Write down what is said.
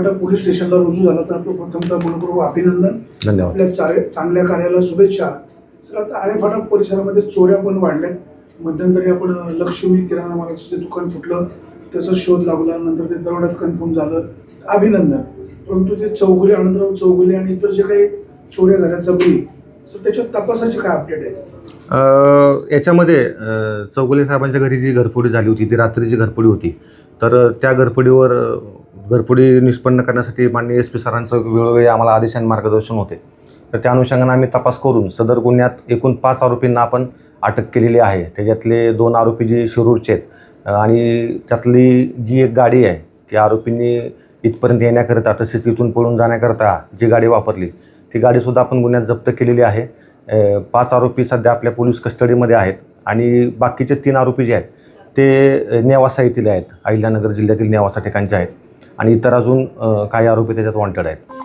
Alephata police स्टेशनला रुजू झाला तर आपलं प्रथमतः मनपूर्वक अभिनंदन. धन्यवाद. आपल्या चारे चांगल्या कार्याला शुभेच्छा. सर आता आळेफाटा परिसरामध्ये चोऱ्या पण वाढल्यात. मध्यंतरी आपण अं, लक्ष्मी किराणा मालाचं जे दुकान फुटलं त्याचा शोध लागला नंतर ते दरोड्यात कन्फर्म झालं. अभिनंदन. परंतु ते चौगुले आनंदराव चौगुले आणि इतर जे काही चोऱ्या झाल्या जबरी सर त्याच्या तपासाचे काय अपडेट आहे? अ, याच्यामध्ये अ, चौगुले साहेबांच्या घरी जी घरफोडी झाली होती ती रात्रीची घरफोडी होती. तर त्या घरफोडीवर अ, घरफोडी निष्पन्न करण्यासाठी माननीय एस पी सरांचं वेळोवेळी आम्हाला आदेश आणि मार्गदर्शन होते. तर त्या अनुषंगाने आम्ही तपास करून सदर गुन्ह्यात एकूण पाच आरोपींना आपण अटक केलेली आहे. त्याच्यातले दोन आरोपी जे शिरूरचे आहेत आणि त्यातली जी एक गाडी आहे की आरोपींनी इथपर्यंत येण्याकरिता तसेच इथून पळून जाण्याकरता जी गाडी वापरली ती गाडीसुद्धा आपण गुन्ह्यात जप्त केलेली आहे. पाच आरोपी सध्या आपल्या पोलीस कस्टडीमध्ये आहेत आणि बाकीचे तीन आरोपी जे आहेत ते नेवासा येथील आहेत अहिल्यानगर जिल्ह्यातील नेवासा ठिकाणचे आहेत. आणि इतर अजून काही आरोपी त्याच्यात वॉन्टेड आहेत.